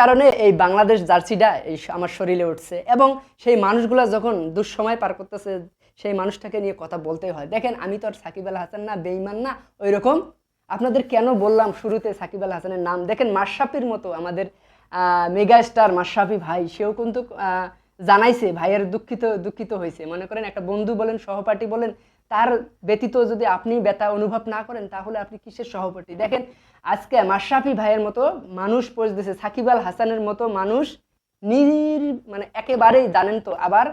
কারণে এই বাংলাদেশ জার্সিটা এই আমার শরীরে উঠছে। এবং সেই মানুষগুলো যখন দুঃসময় পার করতেছে, সেই মানুষটাকে নিয়ে কথা বলতেই হয়। দেখেন, আমি তো আর সাকিব আল হাসান না বেইমান না ওই রকম আপনাদের কেন বললাম শুরুতে সাকিব আল হাসানের নাম? দেখেন, মাশরাফির মতো আমাদের মেগা স্টার মাশরাফি ভাই, সেও কিন্তু জানাইছে, ভাইয়ের দুঃখিত দুঃখিত হয়েছে। মনে করেন, একটা বন্ধু বলেন, সহপাঠী বলেন তার ব্যতীত যদি আপনি ব্যথা অনুভব না করেন, তাহলে আপনি কিসের সহপাঠী? দেখেন, আজকে মাশরাফি ভাইয়ের মতো মানুষ পোস্ট দিয়েছে সাকিব আল হাসানের মতো মানুষ নির মানে একেবারেই জানেন তো, আবার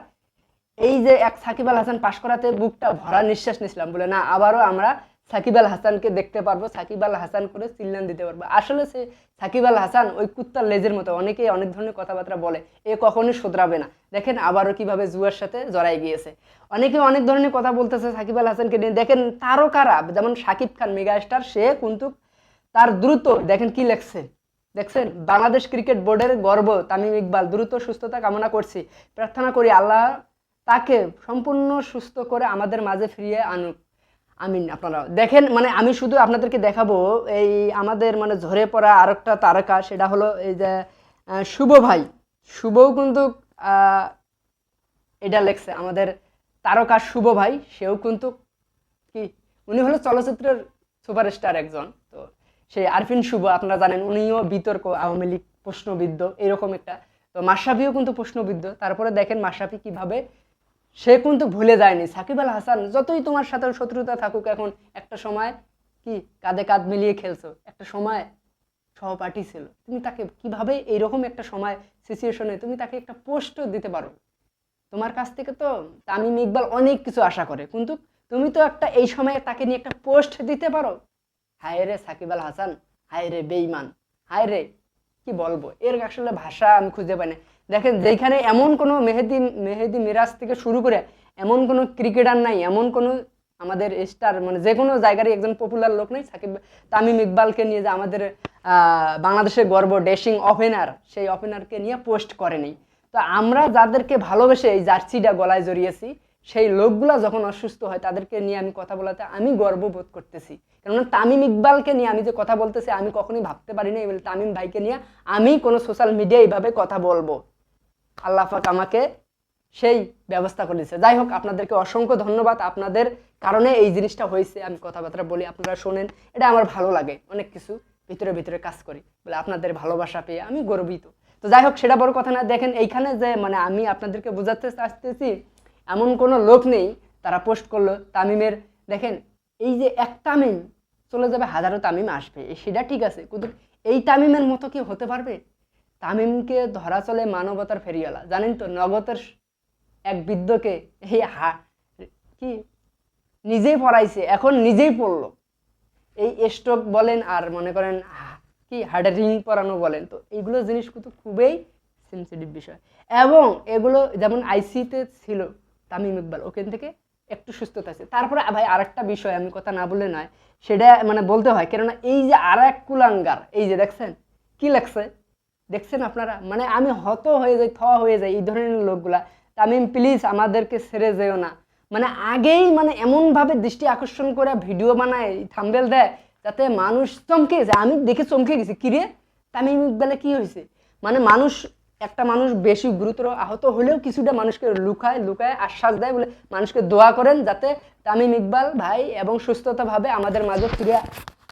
এই যে এক সাকিব আল হাসান পাশ করাতে বুকটা ভরা নিঃশ্বাস নিয়েছিলাম বলে, না, আবারও আমরা সাকিব আল হাসানকে দেখতে পারব, সাকিব আল হাসান করে চিল্লান দিতে পারব। আসলে সে সাকিব আল হাসান ওই কুত্তার লেজের মতো অনেকেই অনেক ধরনের কথাবার্তা বলে, এ কখনোই শোধরাবে না। দেখেন আবারও কীভাবে জুয়ার সাথে জড়াই গিয়েছে। অনেকে অনেক ধরনের কথা বলতেছে সাকিব আল হাসানকে নিয়ে। দেখেন তারকারা, যেমন সাকিব খান মেগা স্টার সে কিন্তু তার দ্রুত, দেখেন কি লেখছে? দেখছেন, বাংলাদেশ ক্রিকেট বোর্ডের গর্ব, তামিম ইকবাল, দ্রুত সুস্থতা কামনা করছি। প্রার্থনা করি আল্লাহ তাকে সম্পূর্ণ সুস্থ করে আমাদের মাঝে ফিরিয়ে আনুক। আমিন, আপনারা দেখেন মানে আমি শুধু আপনাদেরকে দেখাবো এই আমাদের মানে ঝরে পড়া আরেকটা তারকা, সেটা হলো এই যে শুভ ভাই। শুভও কিন্তু এটা লেখছে, আমাদের তারকা শুভ ভাই, সেও কিন্তু কি, উনি হলো চলচ্চিত্রের সুপারস্টার একজন। তো সেই আরফিন শুভ, আপনারা জানেন, উনিও বিতর্ক, আওয়ামী লীগ, প্রশ্নবিদ্ধ, এরকম একটা। তো মাশরাফিও কিন্তু প্রশ্নবিদ্ধ। তারপরে দেখেন মাশরাফি কীভাবে সে কিন্তু ভুলে যায়নি। সাকিব আল হাসান, যতই তোমার সাথে শত্রুতা থাকুক এখন, একটা সময় কি কাঁধে কাঁধ মিলিয়ে খেলছো? একটা সময় সহপাঠী ছিল। তুমি তাকে কীভাবে এইরকম একটা সময় সিচুয়েশনে তুমি তাকে একটা পোস্ট দিতে পারো? তোমার কাছ থেকে তো তামিম ইকবাল অনেক কিছু আশা করে। কিন্তু তুমি তো একটা এই সময়ে তাকে নিয়ে একটা পোস্ট দিতে পারো? হায় রে সাকিব আল হাসান, হায় রে বেইমান হায় রে, কি বলব? এর আসলে ভাষা আমি খুঁজে পাই না। দেখেন যেখানে এমন কোনো মেহেদি মেহেদি মিরাজ থেকে শুরু করে এমন কোনো ক্রিকেটার নাই, এমন কোনো আমাদের স্টার মানে যে কোনো জায়গারই একজন পপুলার লোক নেই, সাকিব তামিম ইকবালকে নিয়ে যে আমাদের বাংলাদেশের গর্ব ড্যাশিং ওপেনার সেই ওপেনারকে নিয়ে পোস্ট করেনি তো আমরা যাদেরকে ভালোবেসে এই জার্সিটা গলায় জড়িয়েছি, সেই লোকগুলা যখন অসুস্থ হয়, তাদেরকে নিয়ে আমি কথা বলাতে আমি গর্ববোধ করতেছি। কেননা তামিম ইকবালকে নিয়ে আমি যে কথা বলতেছি, আমি কখনোই ভাবতে পারিনি, এবার তামিম ভাইকে নিয়ে আমি কোনো সোশ্যাল মিডিয়া এইভাবে কথা বলব। আল্লাহ আমাকে সেই ব্যবস্থা করে দিচ্ছে যাই হোক, আপনাদেরকে অসংখ্য ধন্যবাদ। আপনাদের কারণে এই জিনিসটা হয়েছে, আমি কথাবার্তা বলি, আপনারা শোনেন, এটা আমার ভালো লাগে, অনেক কিছু ভিতরে ভিতরে কাজ করি, বলে আপনাদের ভালোবাসা পেয়ে আমি গর্বিত। তো যাই হোক, সেটা বড় কথা না, দেখেন এইখানে যে মানে আমি আপনাদেরকে বোঝাতে আসতেছি এমন কোনো লোক নেই, তারা পোস্ট করল তামিমের, দেখেন, এই যে এক তামিম, চলে যাবে হাজারো তামিম আসবে সেটা ঠিক আছে, কিন্তু এই তামিমের মতো কি হতে পারবে? তামিমকে ধরা চলে মানবতার ফেরিওয়ালা। জানেন তো, নগতের এক বৃদ্ধকে এই হা কি? নিজেই পড়াইছে, এখন নিজেই পড়ল। এই স্ট্রোক বলেন আর মনে করেন কি হার্টের রিং পরানো বলেন তো, এইগুলো জিনিস কিন্তু খুবই সেন্সিটিভ বিষয়। এবং এগুলো যেমন আইসিতে ছিল, তামিম ইকবাল, ওখান থেকে একটু সুস্থতা আছে। তারপরে ভাই আরেকটা বিষয়, আমি কথা না বলে নয়, সেটা মানে বলতে হয়, কেননা এই যে আর এক কুলাঙ্গার, এই যে দেখছেন, কি লাগছে দেখছেন আপনারা? মানে আমি হত হয়ে যাই, থ হয়ে যাই এই ধরনের লোকগুলা। তামিম প্লিজ আমাদেরকে ছেড়ে যেও না। মানে আগেই মানে এমনভাবে দৃষ্টি আকর্ষণ করে ভিডিও বানায় থাম্বেল দেয়, যাতে মানুষ চমকে যায়। আমি দেখে চমকে গেছি। কিরে তামিম ইকবালে কি হয়েছে মানে মানুষ, একটা মানুষ বেশি গুরুতর আহত হলেও কিছুটা মানুষকে লুকায় লুকায় আশ্বাস দেয় বলে মানুষকে দোয়া করেন যাতে তামিম ইকবাল ভাই এবং সুস্থতাভাবে আমাদের মাঝে ফিরে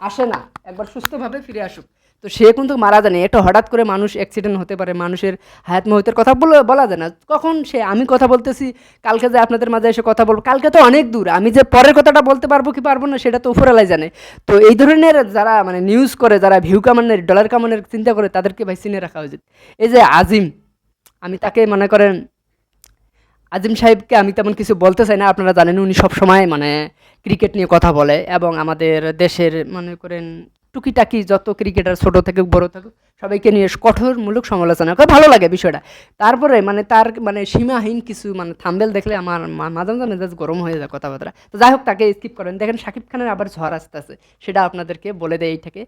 আসে না। একবার সুস্থভাবে ফিরে আসুক। তো সে কিন্তু মারা যায়নি এটা হঠাৎ করে মানুষ অ্যাক্সিডেন্ট হতে পারে, মানুষের হায়াত মহিতের কথা বলে বলা যায় না। কখন সে আমি কথা বলতেছি, কালকে যে আপনাদের মাঝে এসে কথা বলব, কালকে তো অনেক দূর। আমি যে পরের কথাটা বলতে পারব কি পারব না, সেটা তো উপরালাই জানে। তো এই ধরনের যারা মানে নিউজ করে, যারা ভিউ কামানের ডলার কামানের চিন্তা করে, তাদেরকে ভাই চিনে রাখা উচিত। এই যে আজিম, আমি তাকে মনে করেন, আজিম সাহেবকে আমি তেমন কিছু বলতে চাই না। আপনারা জানেন, উনি সব সময় মানে ক্রিকেট নিয়ে কথা বলে এবং আমাদের দেশের মনে করেন টুকিটাকি যত ক্রিকেটার ছোট থেকে বড় থাকুক, সবাইকে নিয়ে কঠোরমূলক সমালোচনা করে। ভালো লাগে বিষয়টা। তারপরে মানে তার মানে সীমাহীন কিছু মানে থাম্বেল দেখলে আমার মাঝে মাঝে মেজাজ গরম হয়ে যায় কথাবার্তা। তো যাই হোক, তাকে স্কিপ করেন। দেখেন শাকিব খানের আবার ঝড় আসতেছে। সেটা আপনাদেরকে বলে দেয় এই থেকে।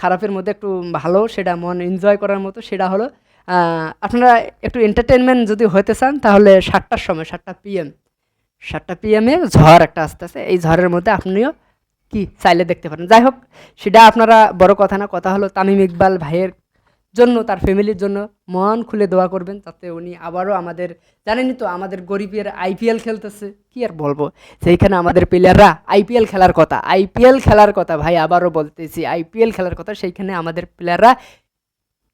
খারাপের মধ্যে একটু ভালো, সেটা মন এনজয় করার মতো, সেটা হলো আপনারা একটু এন্টারটেনমেন্ট যদি হতে চান, তাহলে সাতটার সময়, সাতটা পিএম সাতটা পিএমে ঝড় একটা আসতেছে। এই ঝড়ের মধ্যে আপনিও কি চাইলে দেখতে পারেন। যাই হোক, সেটা আপনারা বড় কথা না, কথা হলো তামিম ইকবাল ভাইয়ের জন্য, তার ফ্যামিলির জন্য মন খুলে দোয়া করবেন, যাতে উনি আবারও আমাদের, জানেনই তো আমাদের গরিবের আইপিএল খেলতেছে, কি আর বলব? সেইখানে আমাদের প্লেয়াররা আইপিএল খেলার কথা, আইপিএল খেলার কথা ভাই, আবারও বলতেছি, আইপিএল খেলার কথা, সেইখানে আমাদের প্লেয়াররা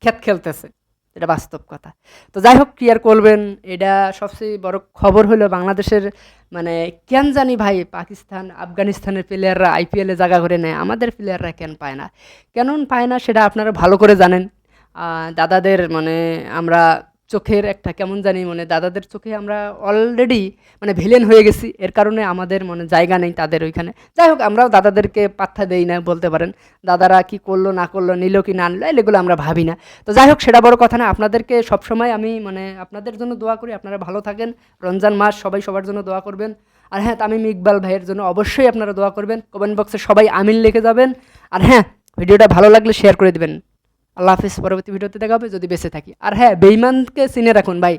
খেত খেলতেছে। এটা বাস্তব কথা। তো যাই হোক ক্লিয়ার করবেন? এটা সবচেয়ে বড় খবর হলো বাংলাদেশের মানে কেন জানি ভাই পাকিস্তান, আফগানিস্তানের প্লেয়াররা আইপিএলে জায়গা করে নেয়। আমাদের প্লেয়াররা কেন পায় না? কেন পায় না সেটা আপনারা ভালো করে জানেন। দাদাদের মানে আমরা চোখের একটা, কেমন জানি মানে দাদাদের চোখে আমরা অলরেডি মানে ভিলেন হয়ে গেছি। এর কারণে আমাদের মানে জায়গা নেই তাদের ওইখানে। যাই হোক, আমরাও দাদাদেরকে পাত্তা দেই না, বলতে পারেন। দাদারা কি করল, না করল, নিল কি, না নিল, এগুলো আমরা ভাবি না। তো যাই হোক, সেটা বড় কথা না। আপনাদেরকে সবসময় আমি মানে আপনাদের জন্য দোয়া করি। আপনারা ভালো থাকেন। রমজান মাস, সবাই সবার জন্য দোয়া করবেন। আর হ্যাঁ তামিম ইকবাল ভাইয়ের জন্য অবশ্যই আপনারা দোয়া করবেন। কমেন্ট বক্সে সবাই আমিন লিখে যাবেন। আর হ্যাঁ ভিডিওটা ভালো লাগলে শেয়ার করে দিবেন। আল্লাহ হাফিজ, পরবর্তী ভিডিওতে দেখা হবে, যদি বেঁচে থাকি। আর হ্যাঁ বেইমানকে চিনে রাখুন ভাই।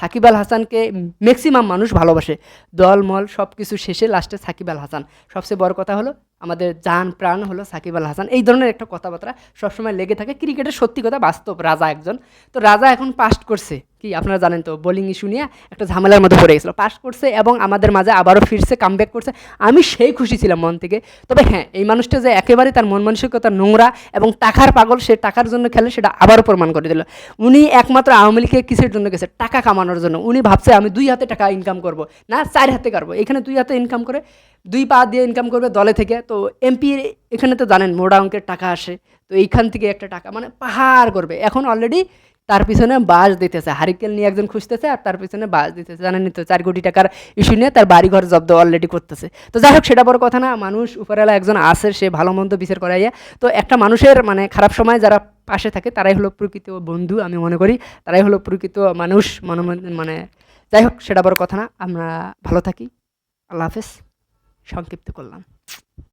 সাকিব আল হাসানকে ম্যাক্সিমাম মানুষ ভালোবাসে। দল মল সব কিছু শেষে লাস্টে সাকিব আল হাসান। সবচেয়ে বড় কথা হলো, আমাদের জান প্রাণ হলো সাকিব আল হাসান। এই ধরনের একটা কথাবার্তা সবসময় লেগে থাকে। ক্রিকেটের সত্যি কথা বাস্তব, রাজা একজন। তো রাজা এখন পাস্ট করছে। কি আপনারা জানেন তো বোলিং ইস্যু নিয়ে একটা ঝামেলার মধ্যে পড়ে গেছিল। পাস করছে এবং আমাদের মাঝে আবারও ফিরছে কামব্যাক করছে। আমি সেই খুশি ছিলাম মন থেকে। তবে হ্যাঁ এই মানুষটা যে একেবারে তার মন মানসিকতা নোংরা এবং টাকার পাগল, সে টাকার জন্য খেলে, সেটা আবারও প্রমাণ করে দিল। উনি একমাত্র আওয়ামী লীগে কিসের জন্য গেছে? টাকা কামানোর জন্য। উনি ভাবছে, আমি দুই হাতে টাকা ইনকাম করব। না, চার হাতে করব এখানে দুই হাতে ইনকাম করে, দুই পা দিয়ে ইনকাম করবে দলে থেকে। তো এমপি এখানে তো জানেন মোটা অঙ্কের টাকা আসে। তো এইখান থেকে একটা টাকা মানে পাহাড় করবে। এখন অলরেডি তার পিছনে বাস দিতেছে। হারিকেল নিয়ে একজন খুঁজতেছে আর তার পিছনে বাস দিতেছে। জানেনই তো, চার কোটি টাকার ইস্যু নিয়ে তার বাড়িঘর জব্দ অলরেডি করতেছে। তো যাই হোক, সেটা বড় কথা না, মানুষ উপরেলা একজন আছে, সে ভালো মন্দ বিচার করাইয়া। তো একটা মানুষের মানে খারাপ সময় যারা পাশে থাকে, তারাই হলো প্রকৃত বন্ধু, আমি মনে করি। তারাই হলো প্রকৃত মানুষ, মনে মানে যাই হোক, সেটা বড় কথা না। আমরা ভালো থাকি। আল্লাহ হাফেজ। সংক্ষিপ্ত করলাম।